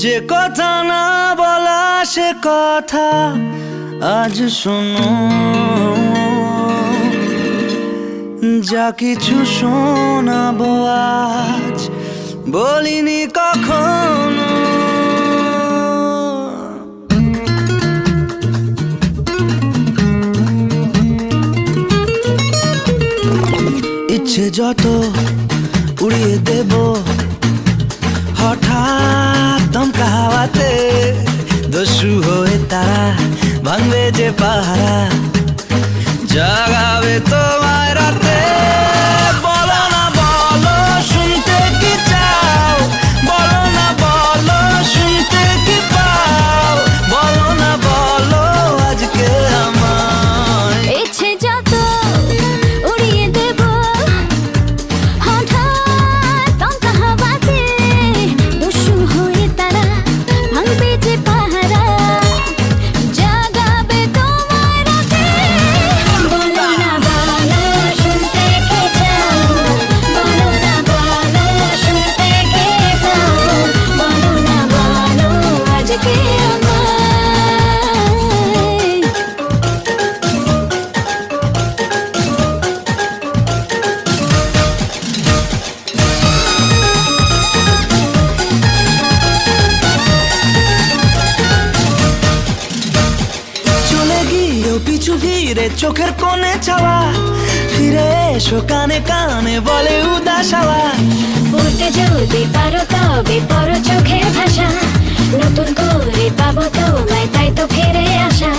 যে কথা না বলা সে কথা আজ শোনো। যা কিছু শোনাবো আজ বলিনি কখনো। ইচ্ছে যত উড়িয়ে দেব হঠাৎ দমকা হাওয়াতে দস্যু হয়ে তারা ভাঙবে যে পাহারা। জাগাবে তোমায় রাতে। পিছু ঘিরে চোখের কোণে চাওয়া ফিরে এসো কানে কানে বলে উদাস হাওয়া। বলতে যদি পারো তবে পরো চোখের ভাষা। নতুন করে পাবো তোমায় তাই তো ফিরে আসা।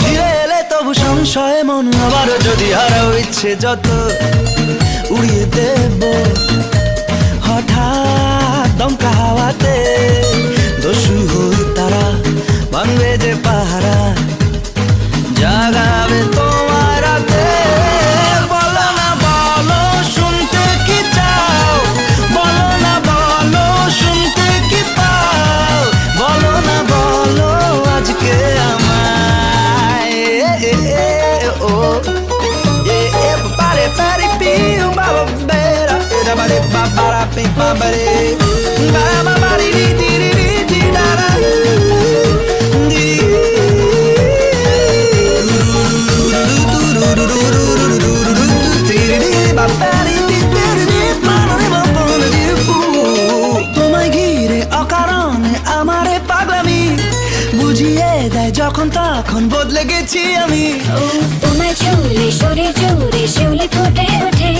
ফিরে এলে তবু সংশয়ে মন আবারও যদি হারাও ইচ্ছে যত উড়িয়ে দেব। হঠাৎ জাগাবে তোমার রাতে বলো না বলো শুনতে কি চাও? বলো না বলো শুনতে কি পাও? বলো না বলো আজকে আমায়। ও। এ, এ, বারে, বারে, পিউ, বাবা, বেরা, এরা, বারে, বাবারা, পি, বাবারে, বারা, বাবারি, রি, যখন তখন বদলে গেছি আমি। তোমার চুলে শরীর জুড়ে শিউলি ফুটে ওঠে।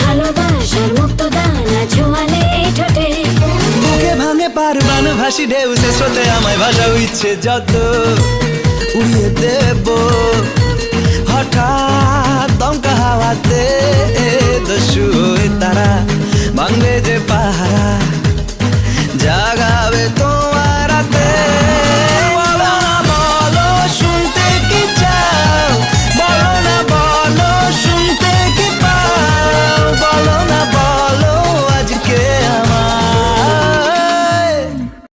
ভালোবাসার মুক্ত দানা ছোঁয়ালে ঠোঁটে। বুকে ভাঙে পারবান ভাসি ঢেউ সে স্রোতে আমায় ভাসাও ইচ্ছে যত। উড়িয়ে দেব